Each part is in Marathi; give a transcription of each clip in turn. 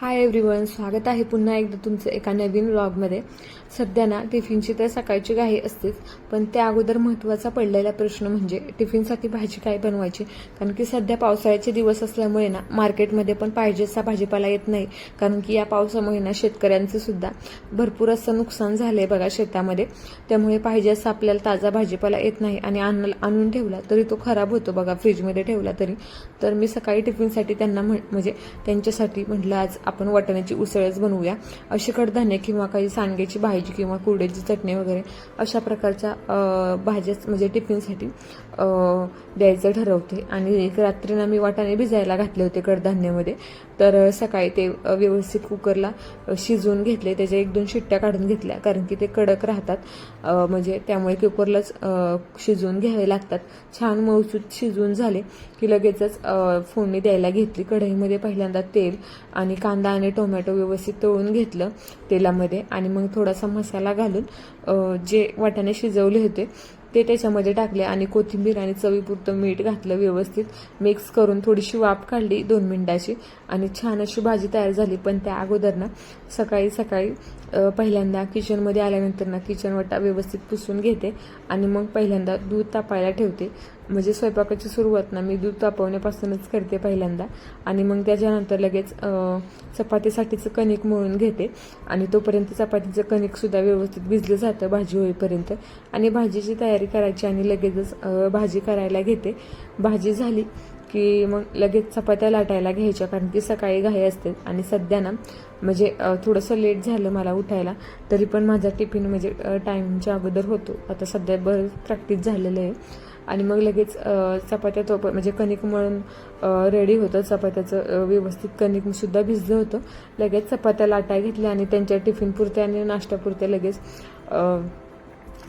हाय एव्हरीवन स्वागत आहे पुन्हा एकदा तुमचं एका नवीन व्लॉगमध्ये सध्या ना टिफिनची तर सकाळची घाई असतेच पण त्या अगोदर महत्त्वाचा पडलेला प्रश्न म्हणजे टिफिनसाठी भाजी काय बनवायची? कारण की सध्या पावसाळ्याचे दिवस असल्यामुळे ना मार्केटमध्ये पण पाहिजे असा भाजीपाला येत नाही. कारण की या पावसामुळे ना शेतकऱ्यांचं सुद्धा भरपूर असं नुकसान झालं आहे बघा शेतामध्ये. त्यामुळे पाहिजे असं आपल्याला ताजा भाजीपाला येत नाही आणि आणून ठेवला तरी तो खराब होतो बघा फ्रीजमध्ये ठेवला तरी. तर मी सकाळी टिफिनसाठी त्यांना म्हण म्हणजे त्यांच्यासाठी म्हटलं आज आपण वाटाण्याची उसळच बनवूया. अशी कडधान्य किंवा काही सांडग्याची भाजी किंवा कुरड्याची चटणी वगैरे अशा प्रकारच्या भाज्याच म्हणजे टिफिनसाठी द्यायचं ठरवते. आणि एक रात्रीनं मी वाटाणे भिजायला घातले होते कडधान्यामध्ये. तर सकाळी ते व्यवस्थित कुकरला शिजवून घेतले. त्याच्या एक दोन शिट्ट्या काढून घेतल्या. कारण की ते कडक राहतात. म्हणजे त्यामुळे कुकरलाच शिजवून घ्यावे लागतात. छान मऊसूत शिजवून झाले की लगेचच फोडणी द्यायला घेतली. कढईमध्ये पहिल्यांदा तेल आणि कांदा आणि टोमॅटो व्यवस्थित तळून घेतलं तेलामध्ये आणि मग थोडासा मसाला घालून जे वाटाणे शिजवले होते ते त्याच्यामध्ये टाकले आणि कोथिंबीर आणि चवीपुरतं मीठ घातलं व्यवस्थित. मिक्स करून थोडीशी वाफ काढली दोन मिनिटाची. आणि छान अशी भाजी तयार झाली. पण त्या अगोदर ना सकाळी सकाळी पहिल्यांदा किचनमध्ये आल्यानंतर ना किचन वटा व्यवस्थित पुसून घेते. आणि मग पहिल्यांदा दूध तापायला ठेवते. म्हणजे स्वयंपाकाची सुरुवात ना मी दूध तापवण्यापासूनच करते पहिल्यांदा. आणि मग त्याच्यानंतर लगेच चपातीसाठीचं कणिक मळून घेते. आणि तोपर्यंत चपातीचं कणिकसुद्धा व्यवस्थित भिजलं जातं भाजी होईपर्यंत. आणि भाजीची तयारी करायची आणि लगेचच भाजी करायला घेते. भाजी झाली की मग लगेच चपात्या लाटायला घ्यायच्या कारण की सकाळी घाई असते आणि सध्या ना म्हणजे थोडंसं लेट झालं मला उठायला तरी पण माझा टिफिन म्हणजे टाईमच्या अगोदर होतो. आता सध्या बरंच प्रॅक्टिस झालेलं आहे. आणि मग लगेच चपात्या तो म्हणजे कणिक मळून रेडी होतं. चपात्याचं व्यवस्थित कणिकसुद्धा भिजलं होतं. लगेच चपात्या लाटाय घेतल्या आणि त्यांच्या टिफिनपुरत्या आणि नाश्त्यापुरत्या लगेच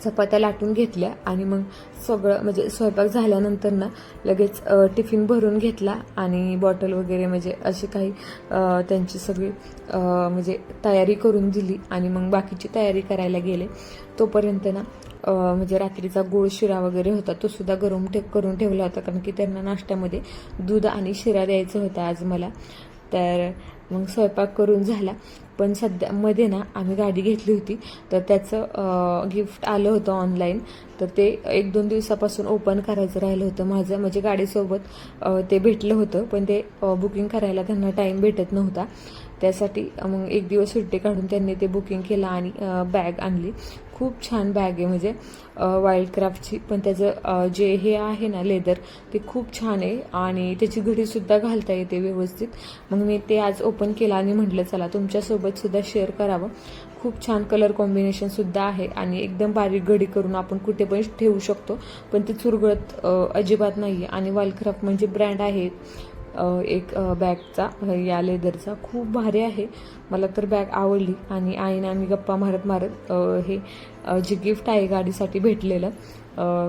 चपात्या लाटून घेतल्या आणि मग सगळं म्हणजे स्वयंपाक झाल्यानंतर ना लगेच टिफिन भरून घेतला आणि बॉटल वगैरे म्हणजे अशी काही त्यांची सगळी म्हणजे तयारी करून दिली आणि मग बाकीची तयारी करायला गेले. तोपर्यंत ना म्हणजे रात्रीचा गोळ शिरा वगैरे होता तो सुद्धा गरम ठे करून ठेवला होता. कारण की त्यांना नाश्त्यामध्ये दूध आणि शिरा द्यायचं होता आज मला. तर मग स्वयंपाक करून झाला. पण सध्या मध्ये ना आम्ही गाडी घेतली होती. तर त्याचं गिफ्ट आलं होतं ऑनलाईन तर ते एक दोन दिवसापासून ओपन करायचं राहिलं होतं. माझं म्हणजे गाडीसोबत ते भेटलं होतं पण ते बुकिंग करायला त्यांना टाईम भेटत नव्हता. त्यासाठी मग एक दिवस सुट्टी काढून त्यांनी ते बुकिंग केलं आणि बॅग आणली. खूप छान बॅग आहे म्हणजे वाईल्ड क्राफ्टची पण त्याचं जे हे आहे ना लेदर ते खूप छान आहे. आणि त्याची घडीसुद्धा घालता येते व्यवस्थित. मग मी ते आज ओपन केलं आणि म्हटलं चला तुमच्यासोबतसुद्धा शेअर करावं. खूप छान कलर कॉम्बिनेशनसुद्धा आहे. आणि एकदम बारीक घडी करून आपण कुठे पण ठेवू शकतो. पण ती चुरगळत अजिबात नाही म्हणजे आहे आणि वालक्राफ्ट म्हणजे ब्रँड आहे एक बॅगचा या लेदरचा खूप भारी आहे. मला तर बॅग आवडली. आणि आईने आम्ही गप्पा मारत मारत हे जे गिफ्ट आहे गाडीसाठी भेटलेलं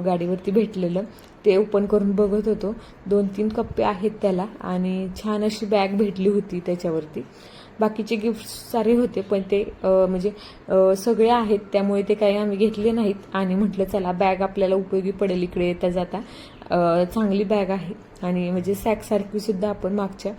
गाडीवरती भेटलेलं ते ओपन करून बघत होतो. दोन तीन कप्पे आहेत त्याला. आणि छान अशी बॅग भेटली होती त्याच्यावरती. बाकीचे गिफ्ट सारे होते पण ते म्हणजे सगळे आहेत त्यामुळे ते काही आम्ही घेतले नाहीत. आणि म्हटलं चला बॅग आपल्याला उपयोगी पडेल इकडे येता जाता. चांगली बॅग आहे. आणि म्हणजे सॅकसारखी सुद्धा आपण मागच्या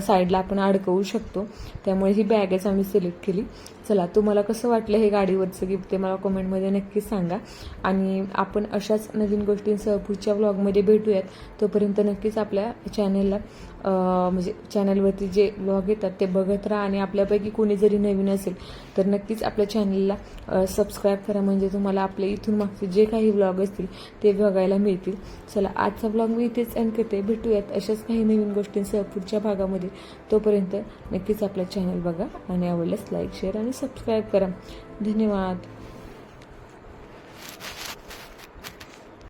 साईडला आपण अडकवू शकतो. त्यामुळे ही बॅगच आम्ही सिलेक्ट केली. चला तुम्हाला कसं वाटलं हे गाडीवरचं गिफ्ट ते मला कमेंटमध्ये नक्कीच सांगा. आणि आपण अशाच नवीन गोष्टींसह पुढच्या व्लॉगमध्ये भेटूयात. तोपर्यंत नक्कीच आपल्या चॅनलला म्हणजे चॅनलवरती जे व्लॉग येतात ते बघत राहा आणि आपल्यापैकी कोणी जरी नवीन असेल तर नक्कीच आपल्या चॅनलला सबस्क्राईब करा. म्हणजे तुम्हाला आपले इथून मागचे जे काही व्लॉग असतील ते बघायला मिळतील. चला आजचा व्लॉग मी इथेच एंड करते. भेटूयात अशाच काही नवीन गोष्टींसह पुढच्या भागामध्ये. तोपर्यंत नक्कीच आपला चॅनल बघा आणि आवडल्यास लाईक शेअर आणि सबस्क्राईब करा. धन्यवाद.